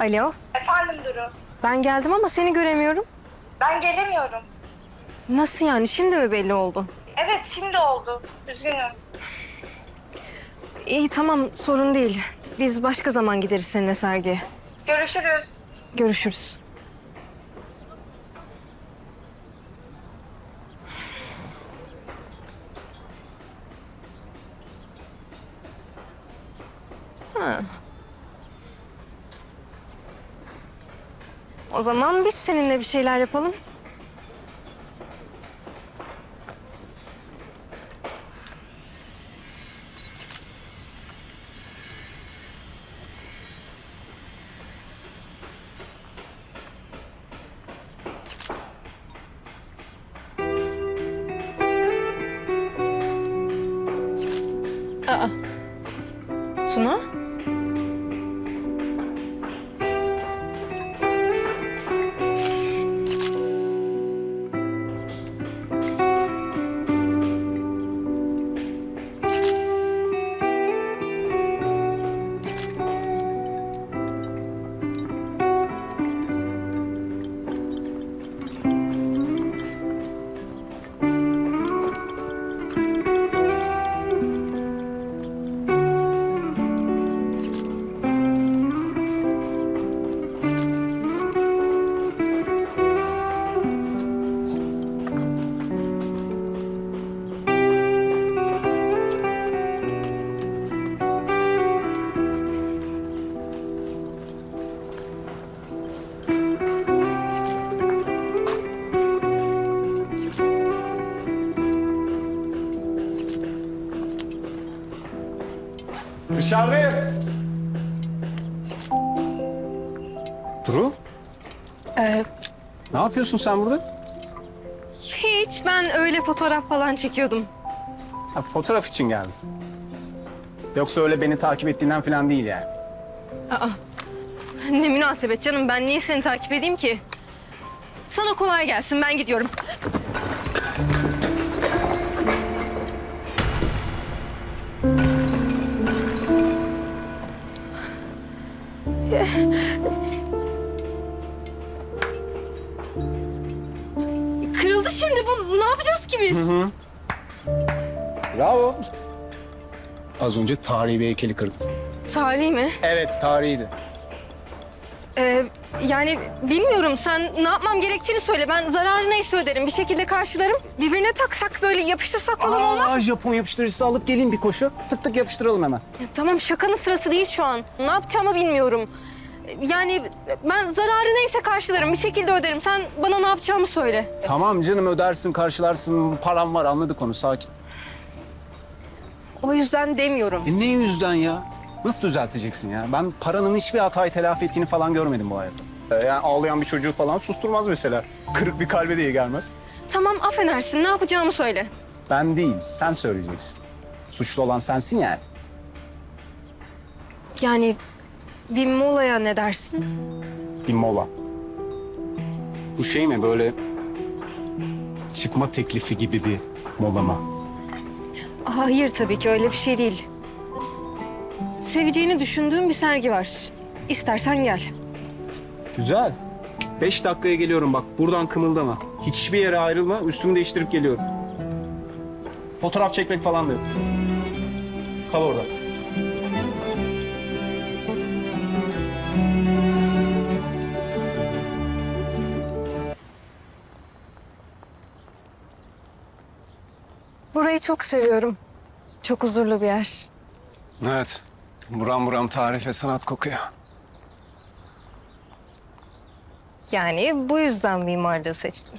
Alo, Efendim Duru. ben geldim ama seni göremiyorum. Ben gelemiyorum. Nasıl yani, şimdi mi belli oldu? Evet şimdi oldu. Üzgünüm. İyi tamam, sorun değil. Biz başka zaman gideriz seninle sergiye. Görüşürüz. Görüşürüz. Ha. O zaman biz seninle bir şeyler yapalım. Aa. Tuna? Dışarıdayım. Duru, Ee, ne yapıyorsun sen burada? hiç, ben öyle fotoğraf falan çekiyordum. Ha, fotoğraf için geldim. Yoksa öyle beni takip ettiğinden falan değil yani. Aa, ne münasebet canım, ben niye seni takip edeyim ki? Sana kolay gelsin, ben gidiyorum. Kırıldı şimdi bu. Ne yapacağız ki biz? Bravo. Az önce tarihi bir heykeli kırdım. Tarihi mi? Evet, tarihiydi. Ee, yani bilmiyorum. Sen ne yapmam gerektiğini söyle. Ben zararı neyse öderim. Bir şekilde karşılarım. Birbirine taksak böyle yapıştırsak falan olmaz. Aa, Japon yapıştırıcısı alıp geleyim bir koşu. Tık tık yapıştıralım hemen. Ya Tamam şakanın sırası değil şu an. Ne yapacağımı bilmiyorum. Yani ben zararı neyse karşılarım. Bir şekilde öderim. Sen bana ne yapacağımı söyle. Tamam canım ödersin, karşılarsın. Param var anladık onu sakin. O yüzden demiyorum. E ne yüzden ya? Nasıl düzelteceksin ya? Ben paranın hiçbir hatayı telafi ettiğini falan görmedim bu hayatta. Ee, yani ağlayan bir çocuğu falan susturmaz mesela. Kırık bir kalbe de iyi gelmez. Tamam affedersin. Ne yapacağımı söyle. Ben değil, sen söyleyeceksin. Suçlu olan sensin yani. Yani bir molaya ne dersin? Bir mola. Bu şey mi böyle çıkma teklifi gibi bir mola mı? Hayır tabii ki öyle bir şey değil. Seveceğini düşündüğüm bir sergi var. İstersen gel. Güzel. Beş dakikaya geliyorum bak. Buradan kımıldama. Hiçbir yere ayrılma. Üstümü değiştirip geliyorum. Fotoğraf çekmek falan da yok. Kal orada. Burayı çok seviyorum. Çok huzurlu bir yer. Evet. Buram buram tarih ve sanat kokuyor. Yani bu yüzden mimarlığı seçtim.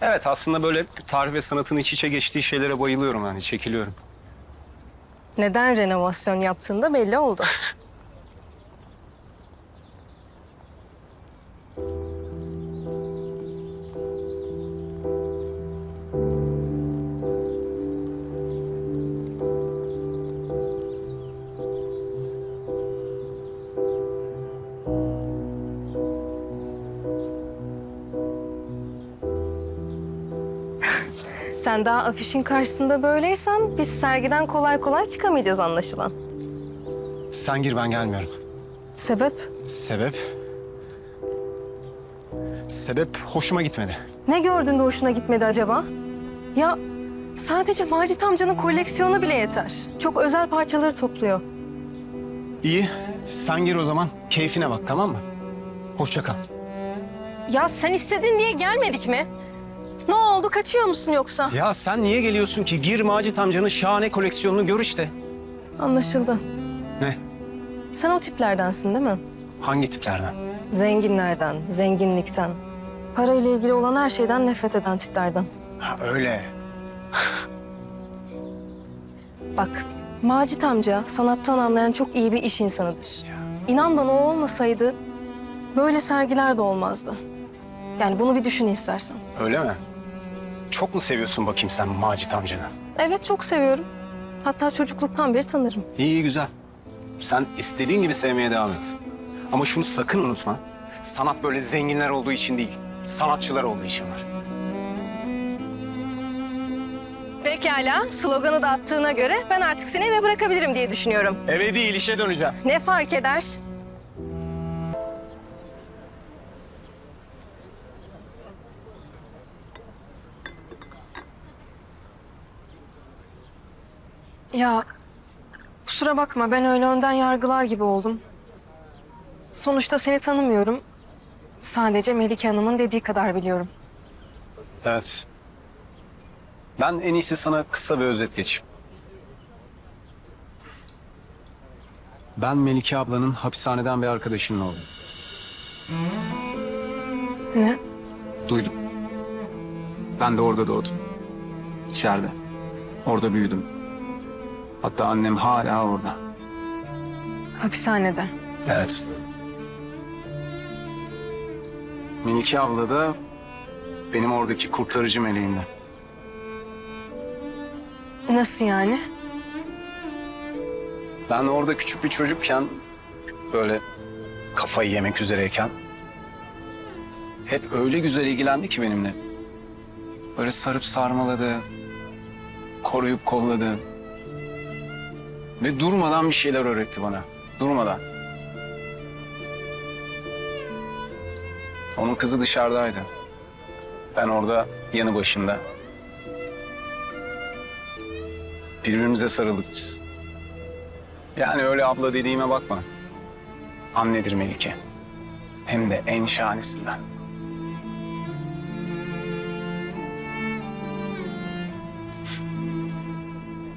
Evet aslında böyle tarih ve sanatın iç içe geçtiği şeylere bayılıyorum yani çekiliyorum. Neden renovasyon yaptığında belli oldu. Sen daha afişin karşısında böyleysen biz sergiden kolay kolay çıkamayacağız anlaşılan. Sen gir ben gelmiyorum. Sebep? Sebep? Sebep hoşuma gitmedi. Ne gördün de hoşuna gitmedi acaba? Ya sadece Macit amcanın koleksiyonu bile yeter. Çok özel parçaları topluyor. İyi, sen gir o zaman. Keyfine bak tamam mı? Hoşça kal. Ya sen istedin diye gelmedik mi? Ne oldu kaçıyor musun yoksa? Ya sen niye geliyorsun ki? Gir Macit amcanın şahane koleksiyonunu gör işte. Anlaşıldı. Ne? Sen o tiplerdensin değil mi? Hangi tiplerden? Zenginlerden, zenginlikten. Parayla ilgili olan her şeyden nefret eden tiplerden. Ha öyle. Bak, Macit amca sanattan anlayan çok iyi bir iş insanıdır. İnan bana o olmasaydı böyle sergiler de olmazdı. Yani bunu bir düşün istersen. Öyle mi? Çok mu seviyorsun bakayım sen Macit amcanı? Evet çok seviyorum. Hatta çocukluktan beri tanırım. İyi, güzel. Sen istediğin gibi sevmeye devam et. Ama şunu sakın unutma. Sanat böyle zenginler olduğu için değil, sanatçılar olduğu için var. Pekala, sloganı da attığına göre ben artık seni eve bırakabilirim diye düşünüyorum. Eve değil, işe döneceğim. Ne fark eder? Ya kusura bakma ben öyle önden yargılar gibi oldum. Sonuçta seni tanımıyorum. Sadece Melike Hanım'ın dediği kadar biliyorum. Evet. Ben en iyisi sana kısa bir özet geçeyim. Ben Melike ablanın hapishaneden bir arkadaşının oğlum. Ne? Duydum. Ben de orada doğdum. İçeride. Orada büyüdüm. Hatta annem hala orada. Hapishanede. Evet. Melike abla da benim oradaki kurtarıcı meleğimdi. Nasıl yani? Ben orada küçük bir çocukken böyle kafayı yemek üzereyken hep öyle güzel ilgilendi ki benimle. Böyle sarıp sarmaladı, koruyup kolladı. Ve durmadan bir şeyler öğretti bana. Durmadan. Onun kızı dışarıdaydı. Ben orada yanı başında. Birbirimize sarıldık biz. Yani öyle abla dediğime bakma. Annedir Melike. Hem de en şahanesinden.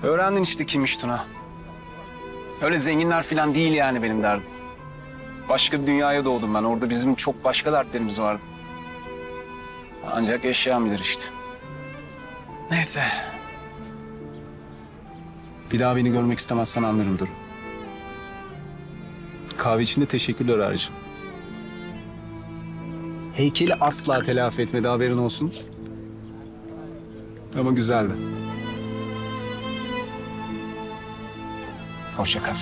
Öğrendin işte kimmiş Tuna. Öyle zenginler falan değil yani benim derdim. Başka dünyaya doğdum ben. Orada bizim çok başka dertlerimiz vardı. Ancak yaşayan bilir işte. Neyse. Bir daha beni görmek istemezsen anlarım dur. Kahve için de teşekkürler Arıcığım. Heykeli asla telafi etmedi haberin olsun. Ama güzeldi. Hoşça kal.